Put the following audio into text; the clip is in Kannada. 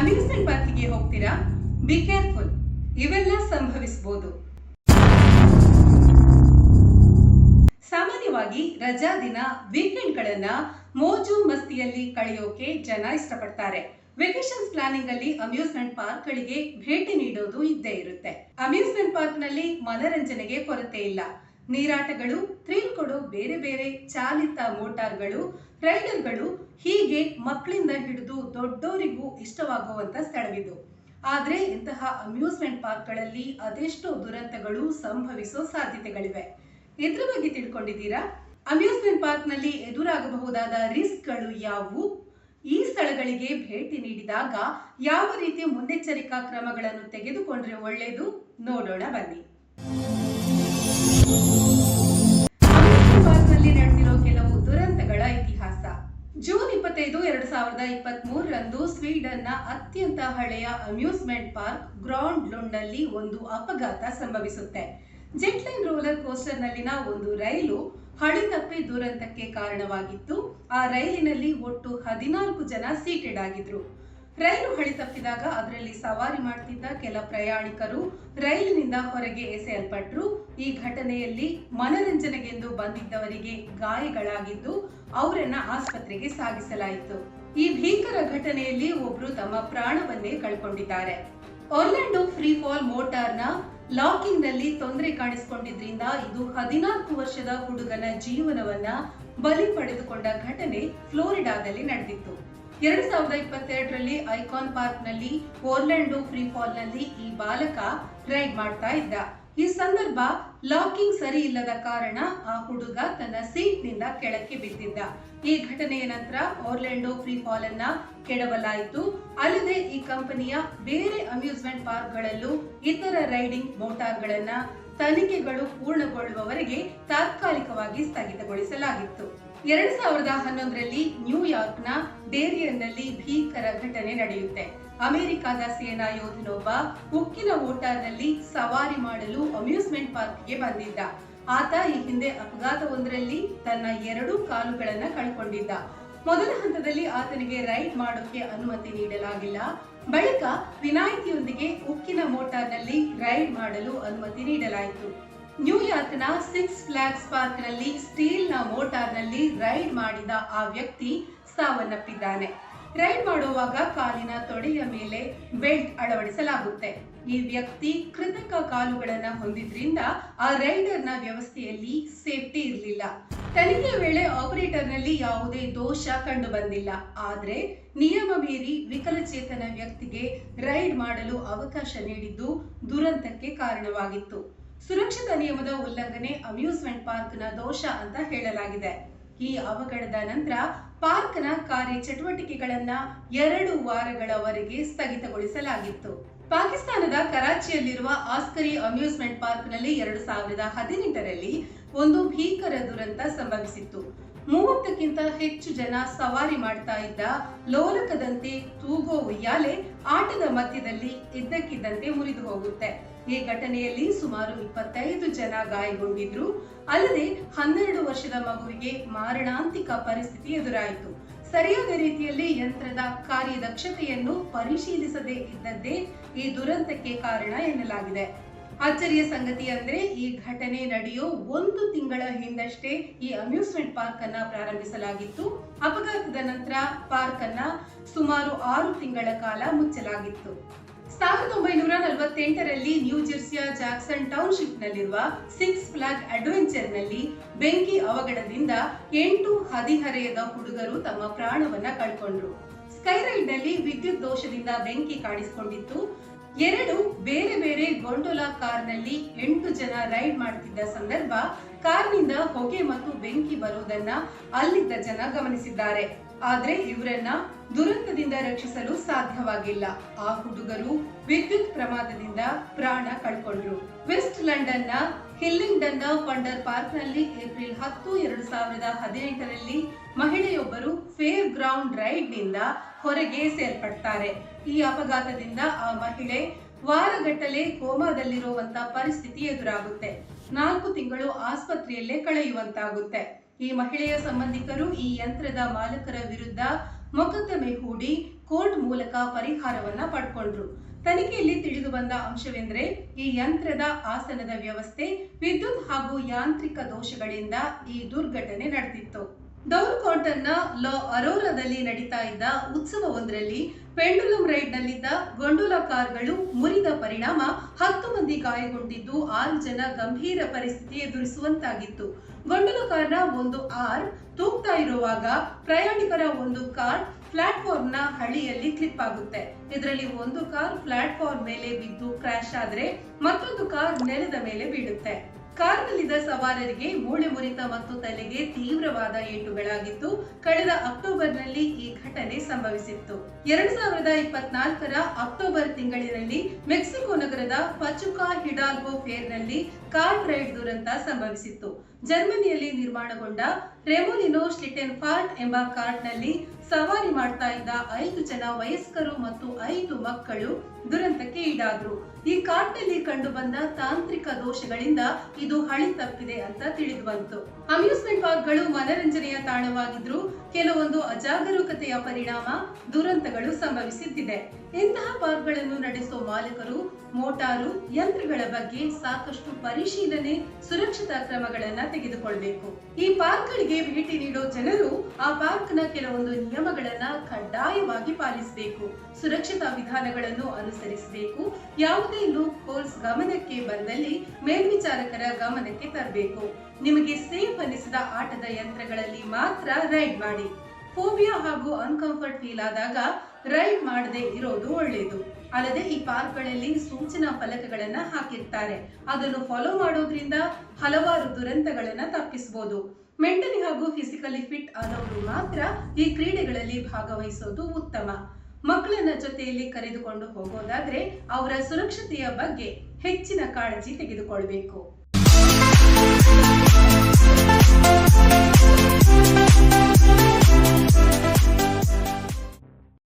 ಅಮ್ಯೂಸ್ಮೆಂಟ್ ಪಾರ್ಕಿಗೆ ಹೋಗ್ತೀರಾ? ಬಿ ಕೇರ್ಫುಲ್ ಇವೆಲ್ಲ ಸಂಭವಿಸಬಹುದು ಸಾಮಾನ್ಯವಾಗಿ ರಜಾ ದಿನ ವೀಕೆಂಡ್ಗಳನ್ನ ಮೋಜು ಮಸ್ತಿಯಲ್ಲಿ ಕಳೆಯೋಕೆ ಜನ ಇಷ್ಟಪಡ್ತಾರೆ. ವೆಕೇಶನ್ಸ್ ಪ್ಲಾನಿಂಗ್ ಅಲ್ಲಿ ಅಮ್ಯೂಸ್ಮೆಂಟ್ ಪಾರ್ಕ್ ಗಳಿಗೆ ಭೇಟಿ ನೀಡೋದು ಇದ್ದೇ ಇರುತ್ತೆ. ಅಮ್ಯೂಸ್ಮೆಂಟ್ ಪಾರ್ಕ್ನಲ್ಲಿ ಮನರಂಜನೆಗೆ ಕೊರತೆ ಇಲ್ಲ. ನೀರಾಟಗಳು ಥ್ರಿಲ್ ಕೊಡೋ ಬೇರೆ ಬೇರೆ ಚಾಲಿತ ಮೋಟಾರ್ಗಳು, ರೈಡರ್ಗಳು ಹೀಗೆ ಮಕ್ಕಳಿಂದ ಹಿಡಿದು ದೊಡ್ಡೋರಿಗೂ ಇಷ್ಟವಾಗುವಂತ ಸ್ಥಳವಿದು. ಆದರೆ ಇಂತಹ ಅಮ್ಯೂಸ್ಮೆಂಟ್ ಪಾರ್ಕ್ಗಳಲ್ಲಿ ಅದೆಷ್ಟೋ ದುರಂತಗಳು ಸಂಭವಿಸೋ ಸಾಧ್ಯತೆಗಳಿವೆ. ಇದ್ರ ಬಗ್ಗೆ ತಿಳ್ಕೊಂಡಿದ್ದೀರಾ? ಅಮ್ಯೂಸ್ಮೆಂಟ್ ಪಾರ್ಕ್ನಲ್ಲಿ ಎದುರಾಗಬಹುದಾದ ರಿಸ್ಕ್ಗಳು ಯಾವುವು? ಈ ಸ್ಥಳಗಳಿಗೆ ಭೇಟಿ ನೀಡಿದಾಗ ಯಾವ ರೀತಿ ಮುನ್ನೆಚ್ಚರಿಕಾ ಕ್ರಮಗಳನ್ನು ತೆಗೆದುಕೊಂಡ್ರೆ ಒಳ್ಳೆಯದು ನೋಡೋಣ ಬನ್ನಿ. ಪಾರ್ಕ್ನಲ್ಲಿ ನಡೆದಿರೋ ಕೆಲವು ದುರಂತಗಳ ಇತಿಹಾಸ. ಜೂನ್ ಇಪ್ಪತ್ತೈದು, ಎರಡ್ ಸಾವಿರದ ಇಪ್ಪತ್ತ್ ಸ್ವೀಡನ್ನ ಅತ್ಯಂತ ಹಳೆಯ ಅಮ್ಯೂಸ್ಮೆಂಟ್ ಪಾರ್ಕ್ ಗ್ರೌಂಡ್ ಲೊಂಡಲ್ಲಿ ಒಂದು ಅಪಘಾತ ಸಂಭವಿಸುತ್ತೆ. ಜೆಟ್ಲೈನ್ ರೋಲರ್ ಕೋಸ್ಟರ್ ನಲ್ಲಿನ ಒಂದು ರೈಲು ಹಳಿತಪ್ಪಿ ದುರಂತಕ್ಕೆ ಕಾರಣವಾಗಿತ್ತು. ಆ ರೈಲಿನಲ್ಲಿ ಒಟ್ಟು ಹದಿನಾಲ್ಕು ಜನ ಸೀಟೆಡ್ ಆಗಿದ್ರು ರೈಲು ಹಳಿ ತಪ್ಪಿದಾಗ ಅದರಲ್ಲಿ ಸವಾರಿ ಮಾಡ್ತಿದ್ದ ಕೆಲ ಪ್ರಯಾಣಿಕರು ರೈಲಿನಿಂದ ಹೊರಗೆ ಎಸೆಯಲ್ಪಟ್ರು. ಈ ಘಟನೆಯಲ್ಲಿ ಮನರಂಜನೆಗೆಂದು ಬಂದಿದ್ದವರಿಗೆ ಗಾಯಗಳಾಗಿದ್ದು ಅವರನ್ನ ಆಸ್ಪತ್ರೆಗೆ ಸಾಗಿಸಲಾಯಿತು. ಈ ಭೀಕರ ಘಟನೆಯಲ್ಲಿ ಒಬ್ರು ತಮ್ಮ ಪ್ರಾಣವನ್ನೇ ಕಳ್ಕೊಂಡಿದ್ದಾರೆ. ಒರ್ಲ್ಯಾಂಡೋ ಫ್ರೀ ಫಾಲ್ ಮೋಟಾರ್ನ ಲಾಕಿಂಗ್ನಲ್ಲಿ ತೊಂದರೆ ಕಾಣಿಸಿಕೊಂಡಿದ್ರಿಂದ ಇದು ಹದಿನಾಲ್ಕು ವರ್ಷದ ಹುಡುಗನ ಜೀವನವನ್ನ ಬಲಿ ಪಡೆದುಕೊಂಡ ಘಟನೆ ಫ್ಲೋರಿಡಾದಲ್ಲಿ ನಡೆದಿತ್ತು. ಎರಡ್ ಸಾವಿರದ ಇಪ್ಪತ್ತೆರಡರಲ್ಲಿ ಐಕಾನ್ ಪಾರ್ಕ್ನಲ್ಲಿ ಓರ್ಲ್ಯಾಂಡೋ ಫ್ರೀ ಫಾಲ್ನಲ್ಲಿ ಈ ಬಾಲಕ ರೈಡ್ ಮಾಡ್ತಾ ಇದ್ದ. ಈ ಸಂದರ್ಭ ಲಾಕಿಂಗ್ ಸರಿ ಇಲ್ಲದ ಕಾರಣ ಆ ಹುಡುಗ ತನ್ನ ಸೀಟ್ನಿಂದ ಕೆಳಕ್ಕೆ ಬಿದ್ದಿದ್ದ. ಈ ಘಟನೆಯ ನಂತರ ಓರ್ಲ್ಯಾಂಡೋ ಫ್ರೀ ಫಾಲ್ ಅನ್ನ ಕೆಡವಲಾಯಿತು. ಅಲ್ಲದೆ ಈ ಕಂಪನಿಯ ಬೇರೆ ಅಮ್ಯೂಸ್ಮೆಂಟ್ ಪಾರ್ಕ್ಗಳಲ್ಲೂ ಇತರ ರೈಡಿಂಗ್ ಮೋಟಾರ್ಗಳನ್ನ ತನಿಖೆಗಳು ಪೂರ್ಣಗೊಳ್ಳುವವರೆಗೆ ತಾತ್ಕಾಲಿಕವಾಗಿ ಸ್ಥಗಿತಗೊಳಿಸಲಾಗಿತ್ತು. ಎರಡ್ ಸಾವಿರದ ಹನ್ನೊಂದರಲ್ಲಿ ನ್ಯೂಯಾರ್ಕ್ನ ಡೇರಿಯನ್ನಲ್ಲಿ ಭೀಕರ ಘಟನೆ ನಡೆಯುತ್ತೆ. ಅಮೆರಿಕದ ಸೇನಾ ಯೋಧನೊಬ್ಬ ಉಕ್ಕಿನ ಮೋಟಾರ್ನಲ್ಲಿ ಸವಾರಿ ಮಾಡಲು ಅಮ್ಯೂಸ್ಮೆಂಟ್ ಪಾರ್ಕ್ಗೆ ಬಂದಿದ್ದ. ಆತ ಈ ಹಿಂದೆ ಅಪಘಾತವೊಂದರಲ್ಲಿ ತನ್ನ ಎರಡೂ ಕಾಲುಗಳನ್ನ ಕಳ್ಕೊಂಡಿದ್ದ. ಮೊದಲ ಹಂತದಲ್ಲಿ ಆತನಿಗೆ ರೈಡ್ ಮಾಡೋಕೆ ಅನುಮತಿ ನೀಡಲಾಗಿಲ್ಲ. ಬಳಿಕ ವಿನಾಯಿತಿಯೊಂದಿಗೆ ಉಕ್ಕಿನ ಮೋಟಾರ್ನಲ್ಲಿ ರೈಡ್ ಮಾಡಲು ಅನುಮತಿ ನೀಡಲಾಯಿತು. ನ್ಯೂಯಾರ್ಕ್ನ ಸಿಕ್ಸ್ ಫ್ಲಾಗ್ಸ್ ಪಾರ್ಕ್ನಲ್ಲಿ ಸ್ಟೀಲ್ನ ಮೋಟಾರ್ನಲ್ಲಿ ರೈಡ್ ಮಾಡಿದ ಆ ವ್ಯಕ್ತಿ ಸಾವನ್ನಪ್ಪಿದ್ದಾನೆ. ರೈಡ್ ಮಾಡುವಾಗ ಕಾಲಿನ ತೊಡೆಯ ಮೇಲೆ ಬೆಲ್ಟ್ ಅಳವಡಿಸಲಾಗುತ್ತೆ. ಈ ವ್ಯಕ್ತಿ ಕೃತಕ ಕಾಲುಗಳನ್ನ ಹೊಂದಿದ್ರಿಂದ ಆ ರೈಡರ್ನ ವ್ಯವಸ್ಥೆಯಲ್ಲಿ ಸೇಫ್ಟಿ ಇರಲಿಲ್ಲ. ತನಿಖೆ ವೇಳೆ ಆಪರೇಟರ್ನಲ್ಲಿ ಯಾವುದೇ ದೋಷ ಕಂಡು ಬಂದಿಲ್ಲ ಆದ್ರೆ ನಿಯಮ ಮೀರಿ ವಿಕಲಚೇತನ ವ್ಯಕ್ತಿಗೆ ರೈಡ್ ಮಾಡಲು ಅವಕಾಶ ನೀಡಿದ್ದು ದುರಂತಕ್ಕೆ ಕಾರಣವಾಗಿತ್ತು. ಸುರಕ್ಷತಾ ನಿಯಮದ ಉಲ್ಲಂಘನೆ ಅಮ್ಯೂಸ್ಮೆಂಟ್ ಪಾರ್ಕ್ನ ದೋಷ ಅಂತ ಹೇಳಲಾಗಿದೆ. ಈ ಅವಘಡದ ನಂತರ ಪಾರ್ಕ್ನ ಕಾರ್ಯ ಚಟುವಟಿಕೆಗಳನ್ನ ಎರಡು ವಾರಗಳವರೆಗೆ ಸ್ಥಗಿತಗೊಳಿಸಲಾಗಿತ್ತು. ಪಾಕಿಸ್ತಾನದ ಕರಾಚಿಯಲ್ಲಿರುವ ಆಸ್ಕರಿ ಅಮ್ಯೂಸ್ಮೆಂಟ್ ಪಾರ್ಕ್ನಲ್ಲಿ ಎರಡು ಸಾವಿರದ ಹದಿನೆಂಟರಲ್ಲಿ ಒಂದು ಭೀಕರ ದುರಂತ ಸಂಭವಿಸಿತ್ತು. ಮೂವತ್ತಕ್ಕಿಂತ ಹೆಚ್ಚು ಜನ ಸವಾರಿ ಮಾಡ್ತಾ ಇದ್ದ ಲೋಲಕದಂತೆ ತೂಗೋ ಉಯ್ಯಾಲೆ ಆಟದ ಮಧ್ಯದಲ್ಲಿ ಇದ್ದಕ್ಕಿದ್ದಂತೆ ಮುರಿದು ಹೋಗುತ್ತೆ. ಈ ಘಟನೆಯಲ್ಲಿ ಸುಮಾರು ಇಪ್ಪತ್ತೈದು ಜನ ಗಾಯಗೊಂಡಿದ್ರು. ಅಲ್ಲದೆ ಹನ್ನೆರಡು ವರ್ಷದ ಮಗುವಿಗೆ ಮಾರಣಾಂತಿಕ ಪರಿಸ್ಥಿತಿ ಎದುರಾಯಿತು. ಸರಿಯಾದ ರೀತಿಯಲ್ಲಿ ಯಂತ್ರದ ಕಾರ್ಯದಕ್ಷತೆಯನ್ನು ಪರಿಶೀಲಿಸದೇ ಇದ್ದದ್ದೇ ಈ ದುರಂತಕ್ಕೆ ಕಾರಣ ಎನ್ನಲಾಗಿದೆ. ಅಚ್ಚರಿಯ ಸಂಗತಿ ಅಂದ್ರೆ ಈ ಘಟನೆ ನಡೆಯೋ ಒಂದು ತಿಂಗಳ ಹಿಂದಷ್ಟೇ ಈ ಅಮ್ಯೂಸ್ಮೆಂಟ್ ಪಾರ್ಕ್ ಅನ್ನ ಪ್ರಾರಂಭಿಸಲಾಗಿತ್ತು. ಅಪಘಾತದ ನಂತರ ಪಾರ್ಕ್ ಅನ್ನ ಸುಮಾರು ಆರು ತಿಂಗಳ ಕಾಲ ಮುಚ್ಚಲಾಗಿತ್ತು. ಸಾವಿರದ ಒಂಬೈನೂರ ನಲವತ್ತೆಂಟರಲ್ಲಿ ನ್ಯೂ ಜೆರ್ಸಿಯ ಜಾಕ್ಸನ್ ಟೌನ್ಶಿಪ್ ನಲ್ಲಿರುವ ಸಿಕ್ಸ್ ಫ್ಲಾಗ್ ಅಡ್ವೆಂಚರ್ನಲ್ಲಿ ಬೆಂಕಿ ಅವಘಡದಿಂದ ಎಂಟು ಹದಿಹರೆಯದ ಹುಡುಗರು ತಮ್ಮ ಪ್ರಾಣವನ್ನ ಕಳ್ಕೊಂಡ್ರು. ಸ್ಕೈರೈಡ್ನಲ್ಲಿ ವಿದ್ಯುತ್ ದೋಷದಿಂದ ಬೆಂಕಿ ಕಾಣಿಸಿಕೊಂಡಿತ್ತು ಎರಡು ಬೇರೆ ಬೇರೆ ಗೊಂಡೋಲಾ ಕಾರ್ನಲ್ಲಿ ಎಂಟು ಜನ ರೈಡ್ ಮಾಡುತ್ತಿದ್ದ ಸಂದರ್ಭ, ಕಾರ್ನಿಂದ ಹೊಗೆ ಮತ್ತು ಬೆಂಕಿ ಬರುವುದನ್ನ ಅಲ್ಲಿದ್ದ ಜನ ಗಮನಿಸಿದ್ದಾರೆ. ಆದ್ರೆ ಇವರನ್ನ ದುರಂತದಿಂದ ರಕ್ಷಿಸಲು ಸಾಧ್ಯವಾಗಿಲ್ಲ. ಆ ಹುಡುಗರು ವಿದ್ಯುತ್ ಪ್ರಮಾದದಿಂದ ಪ್ರಾಣ ಕಳ್ಕೊಂಡ್ರು. ವೆಸ್ಟ್ ಲಂಡನ್ನ ಹಿಲ್ಲಿಂಗ್ಡನ್ನ ಫಂಡರ್ ಪಾರ್ಕ್ನಲ್ಲಿ ಏಪ್ರಿಲ್ ಹತ್ತು, ಎರಡು ಸಾವಿರದ ಹದಿನೆಂಟರಲ್ಲಿ ಮಹಿಳೆಯೊಬ್ಬರು ಫೇರ್ ಗ್ರೌಂಡ್ ರೈಡ್ನಿಂದ ಹೊರಗೆ ಸೇರ್ಪಡ್ತಾರೆ. ಈ ಅಪಘಾತದಿಂದ ಆ ಮಹಿಳೆ ವಾರಗಟ್ಟಲೆ ಕೋಮಾದಲ್ಲಿರುವಂತ ಪರಿಸ್ಥಿತಿ ಎದುರಾಗುತ್ತೆ. ನಾಲ್ಕು ತಿಂಗಳು ಆಸ್ಪತ್ರೆಯಲ್ಲೇ ಕಳೆಯುವಂತಾಗುತ್ತೆ. ಈ ಮಹಿಳೆಯ ಸಂಬಂಧಿಕರು ಈ ಯಂತ್ರದ ಮಾಲಕರ ವಿರುದ್ಧ ಮೊಕದ್ದಮೆ ಹೂಡಿ ಕೋರ್ಟ್ ಮೂಲಕ ಪರಿಹಾರವನ್ನ ಪಡ್ಕೊಂಡ್ರು. ತನಿಖೆಯಲ್ಲಿ ತಿಳಿದು ಬಂದ ಅಂಶವೆಂದರೆ, ಈ ಯಂತ್ರದ ಆಸನದ ವ್ಯವಸ್ಥೆ ವಿದ್ಯುತ್ ಹಾಗೂ ಯಾಂತ್ರಿಕ ದೋಷಗಳಿಂದ ಈ ದುರ್ಘಟನೆ ನಡೆದಿತ್ತು. ಡೌನ್ ಕೌಂಟನ್ನ ಲಾ ಅರೋರಾದಲ್ಲಿ ನಡೀತಾ ಇದ್ದ ಉತ್ಸವವೊಂದರಲ್ಲಿ ಪೆಂಡುಲಂ ರೈಡ್ನಲ್ಲಿದ್ದ ಗೊಂಡೋಲಾ ಕಾರ್ಗಳು ಮುರಿದ ಪರಿಣಾಮ ಹತ್ತು ಮಂದಿ ಗಾಯಗೊಂಡಿದ್ದು ಆರು ಜನ ಗಂಭೀರ ಪರಿಸ್ಥಿತಿ ಎದುರಿಸುವಂತಾಗಿತ್ತು. ಗೊಂಡೋಲಾ ಕಾರ್ನ ಒಂದು ಆರ್ ತೂಗ್ತಾ ಇರುವಾಗ ಪ್ರಯಾಣಿಕರ ಒಂದು ಕಾರ್ ಪ್ಲಾಟ್ಫಾರ್ಮ್ನ ಹಳಿಯಲ್ಲಿ ಕ್ಲಿಪ್ ಆಗುತ್ತೆ. ಇದರಲ್ಲಿ ಒಂದು ಕಾರ್ ಪ್ಲಾಟ್ಫಾರ್ಮ್ ಮೇಲೆ ಬಿದ್ದು ಕ್ರ್ಯಾಶ್ ಆದ್ರೆ ಮತ್ತೊಂದು ಕಾರ್ ನೆಲದ ಮೇಲೆ ಬೀಳುತ್ತೆ. ಕಾರ್ನಲ್ಲಿದ್ದ ಸವಾರರಿಗೆ ಮೂಳೆ ಮುರಿತ ಮತ್ತು ತಲೆಗೆ ತೀವ್ರವಾದ ಏಟುಗಳಾಗಿದ್ದು, ಕಳೆದ ಅಕ್ಟೋಬರ್ನಲ್ಲಿ ಈ ಘಟನೆ ಸಂಭವಿಸಿತ್ತು. ಎರಡ್ ಸಾವಿರದ ಇಪ್ಪತ್ನಾಲ್ಕರ ಅಕ್ಟೋಬರ್ ತಿಂಗಳಿನಲ್ಲಿ ಮೆಕ್ಸಿಕೋ ನಗರದ ಪಚುಕಾ ಹಿಡಾಲ್ಗೋ ಫೇರ್ನಲ್ಲಿ ಕಾರ್ ರೈಡ್ ದುರಂತ ಸಂಭವಿಸಿತ್ತು. ಜರ್ಮನಿಯಲ್ಲಿ ನಿರ್ಮಾಣಗೊಂಡ ರೆಮೋಲಿನೋ ಸ್ಲಿಟೆನ್ಫಾರ್ಟ್ ಎಂಬ ಕಾರ್ಟ್ನಲ್ಲಿ ಸವಾರಿ ಮಾಡ್ತಾ ಇದ್ದ ಐದು ಜನ ವಯಸ್ಕರು ಮತ್ತು ಐದು ಮಕ್ಕಳು ದುರಂತಕ್ಕೆ ಈಡಾದ್ರು. ಈ ಕಾರ್ಟ್ನಲ್ಲಿ ಕಂಡು ಬಂದ ತಾಂತ್ರಿಕ ದೋಷಗಳಿಂದ ಇದು ಹಳಿ ತಪ್ಪಿದೆ ಅಂತ ತಿಳಿದು ಬಂತು ಅಮ್ಯೂಸ್ಮೆಂಟ್ ಪಾರ್ಕ್ಗಳು ಮನರಂಜನೆಯ ತಾಣವಾಗಿದ್ರು ಕೆಲವೊಂದು ಅಜಾಗರೂಕತೆಯ ಪರಿಣಾಮ ದುರಂತಗಳು ಸಂಭವಿಸುತ್ತಿದೆ ಇಂತಹ ಪಾರ್ಕ್ಗಳನ್ನು ನಡೆಸುವ ಮಾಲೀಕರು, ಮೋಟಾರು ಯಂತ್ರಗಳ ಬಗ್ಗೆ ಸಾಕಷ್ಟು ಪರಿಶೀಲನೆ, ಸುರಕ್ಷತಾ ಕ್ರಮಗಳನ್ನ ತೆಗೆದುಕೊಳ್ಬೇಕು. ಈ ಪಾರ್ಕ್ಗಳಿಗೆ ಭೇಟಿ ನೀಡೋ ಜನರು ಆ ಪಾರ್ಕ್ನ ಕೆಲವೊಂದು ನಿಯಮಗಳನ್ನ ಕಡ್ಡಾಯವಾಗಿ ಪಾಲಿಸಬೇಕು. ಸುರಕ್ಷತಾ ವಿಧಾನಗಳನ್ನು ಅನುಸರಿಸಬೇಕು. ಯಾವುದೇ ಲೂಪ್ ಹೋಲ್ಸ್ ಗಮನಕ್ಕೆ ಬಂದಲ್ಲಿ ಮೇಲ್ವಿಚಾರಕರ ಗಮನಕ್ಕೆ ತರಬೇಕು. ನಿಮಗೆ ಸೇಫ್ ಅನಿಸಿದ ಆಟದ ಯಂತ್ರಗಳಲ್ಲಿ ಮಾತ್ರ ರೈಡ್ ಮಾಡಿ. ಫೋಬಿಯಾ ಹಾಗೂ ಅನ್ಕಂಫರ್ಟ್ ಫೀಲ್ ಆದಾಗ ರೈಡ್ ಮಾಡದೆ ಇರೋದು ಒಳ್ಳೆಯದು ಅಲ್ಲದೆ ಈ ಪಾರ್ಕ್ಗಳಲ್ಲಿ ಸೂಚನಾ ಫಲಕಗಳನ್ನ ಹಾಕಿರ್ತಾರೆ. ಅದನ್ನು ಫಾಲೋ ಮಾಡೋದ್ರಿಂದ ಹಲವಾರು ದುರಂತಗಳನ್ನ ತಪ್ಪಿಸಬಹುದು ಮೆಂಟಲಿ ಹಾಗೂ ಫಿಸಿಕಲಿ ಫಿಟ್ ಆದವರು ಮಾತ್ರ ಈ ಕ್ರೀಡೆಗಳಲ್ಲಿ ಭಾಗವಹಿಸೋದು ಉತ್ತಮ. ಮಕ್ಕಳನ್ನ ಜೊತೆಯಲ್ಲಿ ಕರೆದುಕೊಂಡು ಹೋಗೋದಾದ್ರೆ ಅವರ ಸುರಕ್ಷತೆಯ ಬಗ್ಗೆ ಹೆಚ್ಚಿನ ಕಾಳಜಿ ತೆಗೆದುಕೊಳ್ಬೇಕು.